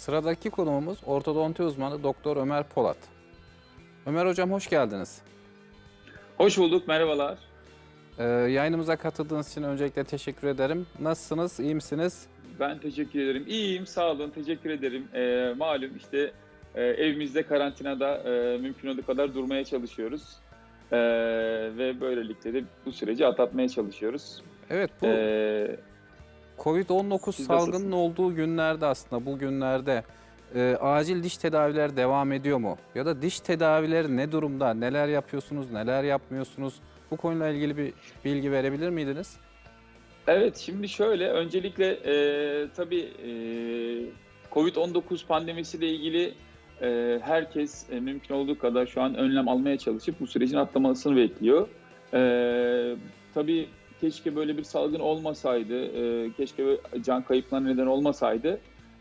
Sıradaki konuğumuz ortodonti uzmanı Doktor Ömer Polat. Ömer Hocam hoş geldiniz. Hoş bulduk, merhabalar. Ee, yayınımıza katıldığınız için öncelikle teşekkür ederim. Nasılsınız, iyi misiniz? Ben teşekkür ederim. İyiyim, sağ olun, teşekkür ederim. Ee, malum işte e, evimizde karantinada e, mümkün olduğu kadar durmaya çalışıyoruz. Ee, ve böylelikle de bu süreci atlatmaya çalışıyoruz. Evet bu Ee, Covid-19 siz salgının olduğu günlerde aslında bu günlerde e, acil diş tedaviler devam ediyor mu? Ya da diş tedavileri ne durumda? Neler yapıyorsunuz, neler yapmıyorsunuz? Bu konuyla ilgili bir bilgi verebilir miydiniz? Evet, şimdi şöyle, öncelikle e, tabii e, Covid-19 pandemisiyle ilgili e, herkes e, mümkün olduğu kadar şu an önlem almaya çalışıp bu sürecin atlamasını bekliyor. E, tabii keşke böyle bir salgın olmasaydı, e, keşke can kayıplarına neden olmasaydı.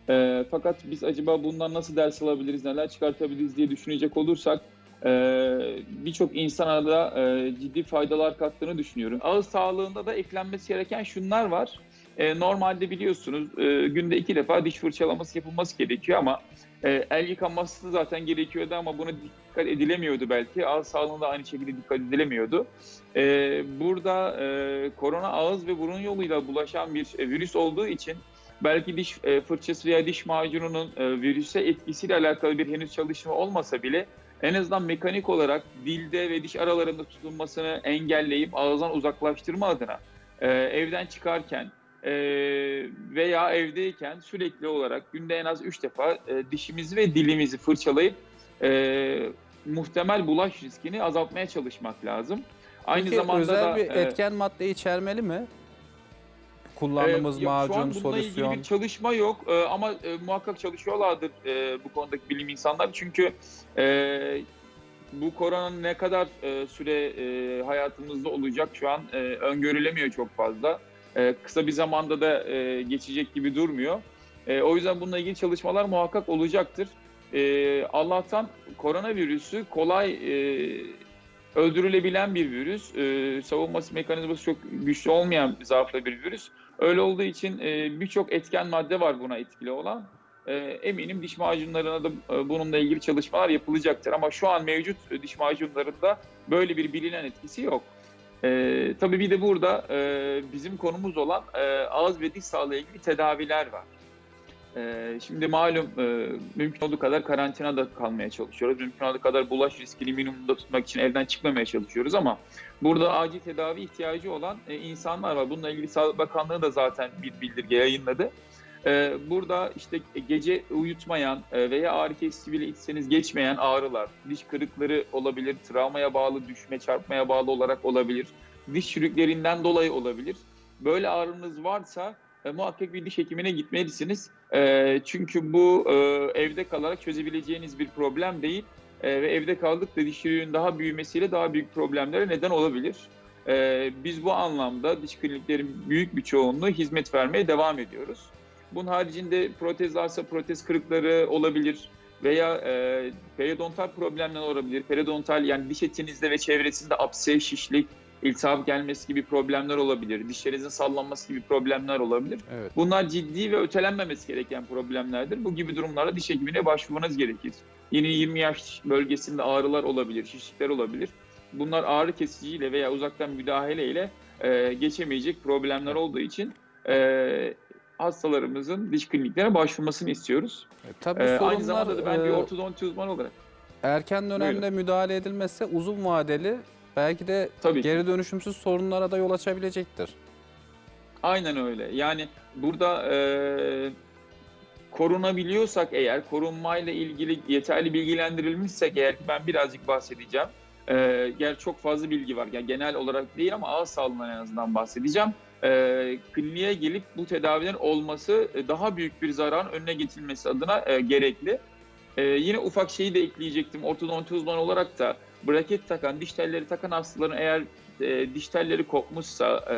E, fakat biz acaba bundan nasıl ders alabiliriz, neler çıkartabiliriz diye düşünecek olursak e, birçok insana da e, ciddi faydalar kattığını düşünüyorum. Ağız sağlığında da eklenmesi gereken şunlar var. E, normalde biliyorsunuz e, günde iki defa diş fırçalaması yapılması gerekiyor ama e, el yıkanması da zaten gerekiyordu ama buna dikkat edilemiyordu belki. Ağız sağlığında aynı şekilde dikkat edilemiyordu. E, burada e, korona ağız ve burun yoluyla bulaşan bir e, virüs olduğu için belki diş e, fırçası veya diş macununun e, virüse etkisiyle alakalı bir henüz çalışma olmasa bile en azından mekanik olarak dilde ve diş aralarında tutulmasını engelleyip ağızdan uzaklaştırma adına e, evden çıkarken e, veya evdeyken sürekli olarak günde en az 3 defa e, dişimizi ve dilimizi fırçalayıp e, muhtemel bulaş riskini azaltmaya çalışmak lazım. Aynı Peki zamanda özel da bir e, etken madde içermeli mi? Kullandığımız yok, macun, Şu an bununla ilgili solüsyon. bir çalışma yok Ee, ama e, muhakkak çalışıyorlardır e, bu konudaki bilim insanlar. Çünkü e, bu koronanın ne kadar e, süre e, hayatımızda olacak şu an e, öngörülemiyor çok fazla. E, kısa bir zamanda da e, geçecek gibi durmuyor. E, o yüzden bununla ilgili çalışmalar muhakkak olacaktır. E, Allah'tan koronavirüsü kolay e, öldürülebilen bir virüs. Savunması mekanizması çok güçlü olmayan zaaflı bir virüs. Öyle olduğu için e, birçok etken madde var buna etkili olan. Eminim diş macunlarına da bununla ilgili çalışmalar yapılacaktır. Ama şu an mevcut diş macunlarında böyle bir bilinen etkisi yok. E, tabii bir de burada e, bizim konumuz olan e, ağız ve diş sağlığı ilgili tedaviler var. E, şimdi malum e, mümkün olduğu kadar karantinada kalmaya çalışıyoruz. Mümkün olduğu kadar bulaş riskini minimumda tutmak için evden çıkmamaya çalışıyoruz ama burada acil tedavi ihtiyacı olan e, insanlar var. Bununla ilgili Sağlık Bakanlığı da zaten bir bildirge yayınladı. E, burada işte gece uyutmayan e, veya ağrı kesici bile içseniz geçmeyen ağrılar, diş kırıkları olabilir, travmaya bağlı, düşme, çarpmaya bağlı olarak olabilir, diş çürüklerinden dolayı olabilir. Böyle ağrınız varsa e, muhakkak bir diş hekimine gitmelisiniz. E, çünkü bu e, evde kalarak çözebileceğiniz bir problem değil. Ve evde kaldıkça diş çürüğünün daha büyümesiyle daha büyük problemlere neden olabilir. Biz bu anlamda diş kliniklerin büyük bir çoğunluğu hizmet vermeye devam ediyoruz. Bunun haricinde protez varsa protez kırıkları olabilir veya e, periodontal problemler olabilir. Periodontal yani diş etinizde ve çevresinde apse, şişlik, iltihap gelmesi gibi problemler olabilir. Dişlerinizin sallanması gibi problemler olabilir. Evet. Bunlar ciddi ve ötelenmemesi gereken problemlerdir. Bu gibi durumlarda diş hekimine başvurmanız gerekir. Yeni 20 yaş bölgesinde ağrılar olabilir, şişlikler olabilir. Bunlar ağrı kesiciyle veya uzaktan müdahaleyle e, geçemeyecek problemler olduğu için e, hastalarımızın diş kliniklerine başvurmasını istiyoruz. E, Tabii E, sorunlar aynı zamanda da ben bir e, ortodonti uzmanı olarak erken dönemde Buyurun. müdahale edilmezse uzun vadeli belki de tabii geri dönüşümsüz sorunlara da yol açabilecektir. Aynen öyle. Yani burada e, korunabiliyorsak eğer, korunmayla ilgili yeterli bilgilendirilmişsek eğer ki ben birazcık bahsedeceğim. E, gel çok fazla bilgi var. Yani genel olarak değil ama ağız sağlığından en azından bahsedeceğim. E, kliniğe gelip bu tedavilerin olması e, daha büyük bir zararın önüne geçilmesi adına e, gerekli. E, yine ufak şeyi de ekleyecektim. Ortodonti uzmanı olarak da braket takan, diş telleri takan hastaların eğer e, diş telleri kopmuşsa, e,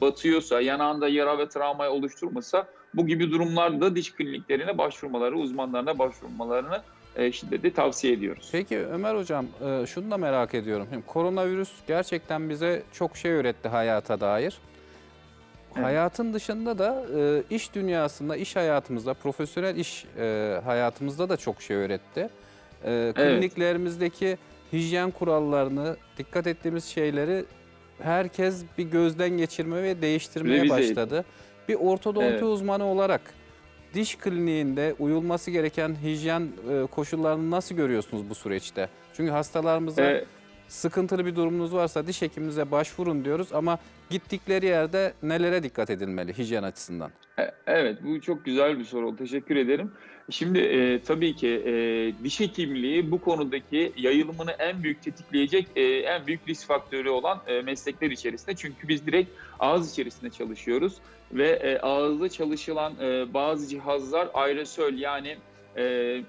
batıyorsa, yanağında yara ve travmayı oluşturmasa bu gibi durumlarda diş kliniklerine başvurmaları, uzmanlarına başvurmalarını e, şiddetle tavsiye ediyoruz. Peki Ömer Hocam e, şunu da merak ediyorum. Şimdi koronavirüs gerçekten bize çok şey öğretti hayata dair. Hayatın dışında da e, iş dünyasında, iş hayatımızda, profesyonel iş e, hayatımızda da çok şey öğretti. E, kliniklerimizdeki hijyen kurallarını, dikkat ettiğimiz şeyleri herkes bir gözden geçirme ve değiştirmeye Revize başladı. Bir ortodonti Evet. uzmanı olarak diş kliniğinde uyulması gereken hijyen e, koşullarını nasıl görüyorsunuz bu süreçte? Çünkü hastalarımıza Ee, sıkıntılı bir durumunuz varsa diş hekimimize başvurun diyoruz ama gittikleri yerde nelere dikkat edilmeli hijyen açısından? E- Evet, bu çok güzel bir soru. Teşekkür ederim. Şimdi e, tabii ki e, diş hekimliği bu konudaki yayılımını en büyük tetikleyecek e, en büyük risk faktörü olan e, meslekler içerisinde. Çünkü biz direkt ağız içerisinde çalışıyoruz ve e, ağızda çalışılan e, bazı cihazlar aerosol yani e,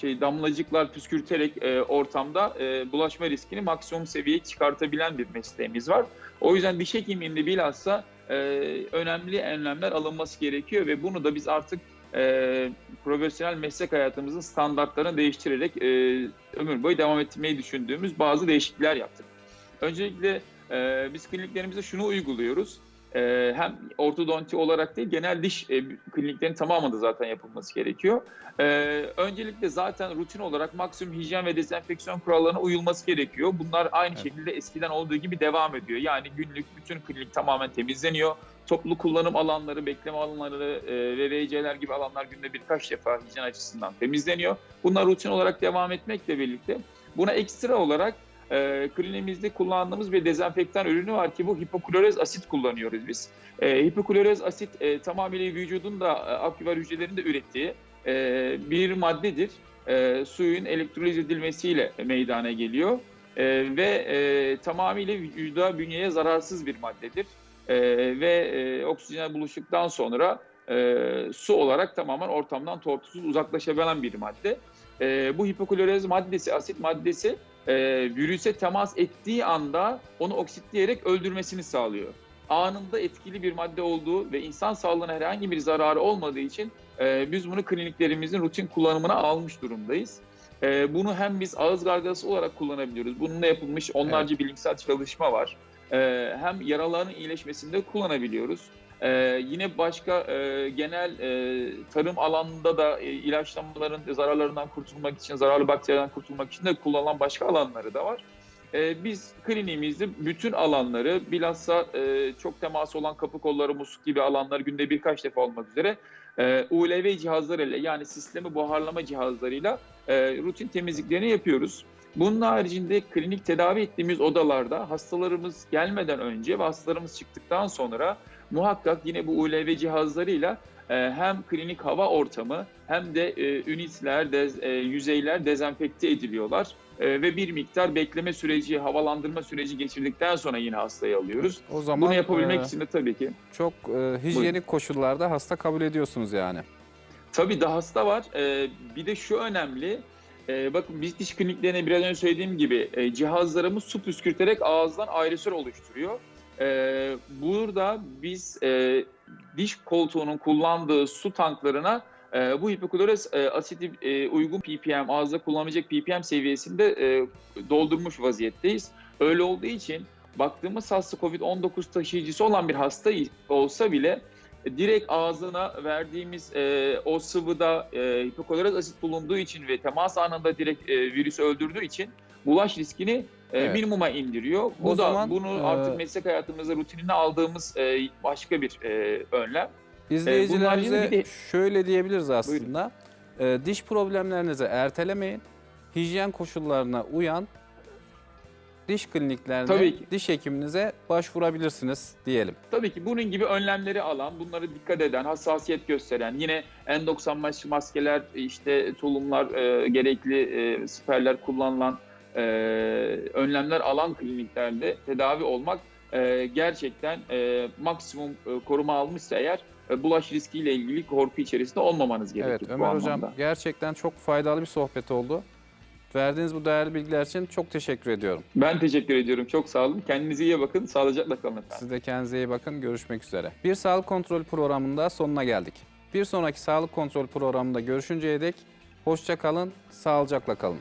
şey damlacıklar püskürterek e, ortamda e, bulaşma riskini maksimum seviyeye çıkartabilen bir mesleğimiz var. O yüzden diş hekimliğinde bilhassa e, önemli önlemler alınması gerekiyor ve bunu da biz artık e, profesyonel meslek hayatımızın standartlarını değiştirerek e, ömür boyu devam ettirmeyi düşündüğümüz bazı değişiklikler yaptık. Öncelikle e, biz kliniklerimizde şunu uyguluyoruz. E, hem ortodonti olarak değil genel diş e, kliniklerin tamamında zaten yapılması gerekiyor. E, öncelikle zaten rutin olarak maksimum hijyen ve dezenfeksiyon kurallarına uyulması gerekiyor. Bunlar aynı Evet. şekilde eskiden olduğu gibi devam ediyor. Yani günlük bütün klinik tamamen temizleniyor. Toplu kullanım alanları, bekleme alanları e, ve VC'ler gibi alanlar günde birkaç defa hijyen açısından temizleniyor. Bunlar rutin olarak devam etmekle birlikte buna ekstra olarak e, kliniğimizde kullandığımız bir dezenfektan ürünü var ki bu hipoklorez asit kullanıyoruz biz. E, hipoklorez asit e, tamamıyla vücudun da e, aküvar hücrelerin de ürettiği e, bir maddedir. E, suyun elektroliz edilmesiyle meydana geliyor E, ve e, tamamıyla vücuda, bünyeye zararsız bir maddedir. E, ve e, oksijene buluştuktan sonra e, su olarak tamamen ortamdan tortusuz uzaklaşabilen bir madde. E, bu hipoklorez maddesi, asit maddesi e, virüse temas ettiği anda onu oksitleyerek öldürmesini sağlıyor. Anında etkili bir madde olduğu ve insan sağlığına herhangi bir zararı olmadığı için e, biz bunu kliniklerimizin rutin kullanımına almış durumdayız. E, bunu hem biz ağız gargası olarak kullanabiliyoruz. Bununla yapılmış onlarca bilimsel çalışma var. E, hem yaraların iyileşmesinde kullanabiliyoruz. E, yine başka e, genel e, tarım alanında da e, ilaçlamaların zararlarından kurtulmak için, zararlı bakteriden kurtulmak için de kullanılan başka alanları da var. E, biz kliniğimizde bütün alanları bilhassa e, çok teması olan kapı kolları, musluk gibi alanları günde birkaç defa olmak üzere e, ULV cihazlarıyla yani sistemi buharlama cihazlarıyla e, rutin temizliklerini yapıyoruz. Bunun haricinde klinik tedavi ettiğimiz odalarda hastalarımız gelmeden önce ve hastalarımız çıktıktan sonra muhakkak yine bu ULV cihazlarıyla e, hem klinik hava ortamı hem de e, ünitler, dez, e, yüzeyler dezenfekte ediliyorlar. E, ve bir miktar bekleme süreci, havalandırma süreci geçirdikten sonra yine hastayı alıyoruz. O zaman Bunu yapabilmek e, için de tabii ki. çok e, hijyenik koşullarda hasta kabul ediyorsunuz yani. Tabii da hasta var. Ee, bir de şu önemli. Ee, bakın biz diş kliniklerine biraz önce söylediğim gibi e, cihazlarımız su püskürterek ağızdan aerosol oluşturuyor. Ee, burada biz e, diş koltuğunun kullandığı su tanklarına e, bu hipoklorez e, asidi e, uygun ppm, ağızda kullanılacak ppm seviyesinde e, doldurmuş vaziyetteyiz. Öyle olduğu için baktığımız hasta COVID-19 taşıyıcısı olan bir hasta olsa bile e, direkt ağzına verdiğimiz e, o sıvıda e, hipoklorez asit bulunduğu için ve temas anında direkt e, virüsü öldürdüğü için bulaş riskini Evet. minimuma indiriyor. Bu O da zaman, bunu e, artık meslek hayatımızda rutinine aldığımız e, başka bir e, önlem. İzleyicilerimize haricinde bir de- şöyle diyebiliriz aslında. E, diş problemlerinizi ertelemeyin. Hijyen koşullarına uyan diş kliniklerine, Tabii ki. diş hekiminize başvurabilirsiniz diyelim. Tabii ki bunun gibi önlemleri alan, bunları dikkat eden, hassasiyet gösteren, yine N95 maskeler, işte tulumlar, e, gerekli e, siperler kullanılan e, önlemler alan kliniklerde tedavi olmak e, gerçekten e, maksimum e, koruma almışsa eğer e, bulaş riskiyle ilgili korku içerisinde olmamanız gerekiyor. Evet Ömer Hocam anlamda. gerçekten çok faydalı bir sohbet oldu. Verdiğiniz bu değerli bilgiler için çok teşekkür ediyorum. Ben teşekkür ediyorum. Çok sağ olun. Kendinize iyi bakın. Sağlıcakla kalın efendim. Siz de kendinize iyi bakın. Görüşmek üzere. Bir sağlık kontrol programında sonuna geldik. Bir sonraki sağlık kontrol programında görüşünceye dek hoşça kalın, sağlıcakla kalın.